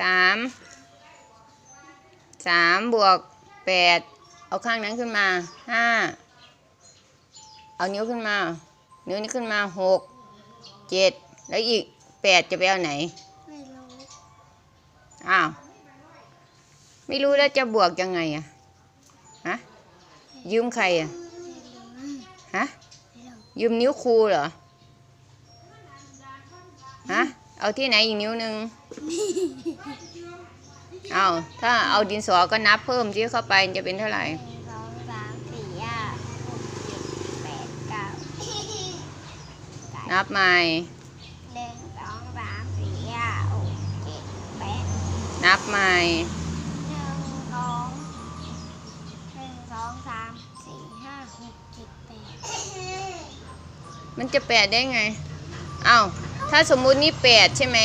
สามสามบวกแปดเอาข้างนั้นขึ้นมาห้าเอานิ้วขึ้นมา นิ้วนี้ขึ้นมาหกเจ็ดแล้วอีกแปดจะไปเอาไหนไม่รู้อ้าวไม่รู้แล้วจะบวกยังไงอะฮะยืมใครอะไม่รู้ฮะไม่รู้ยืมนิ้วครูเหรอฮะ เอาที่ไหนอีกนิ้วหนึ่งเอาถ้าเอาดินสอก็นับเพิ่มที่เข้าไปจะเป็นเท่าไหร่หนึ่งสองสามสี่ห้าหกเจ็ดแปดเก้านับใหม่หนึ่งสองสามสี่ห้าหกเจ็ดแปดนับใหม่หนึ่งสองหนึ่งสองสามสี่ห้าหกเจ็ดแปดมันจะแปดได้ไง เอา ถ้าสมมุตินี่แปดใช่ไหม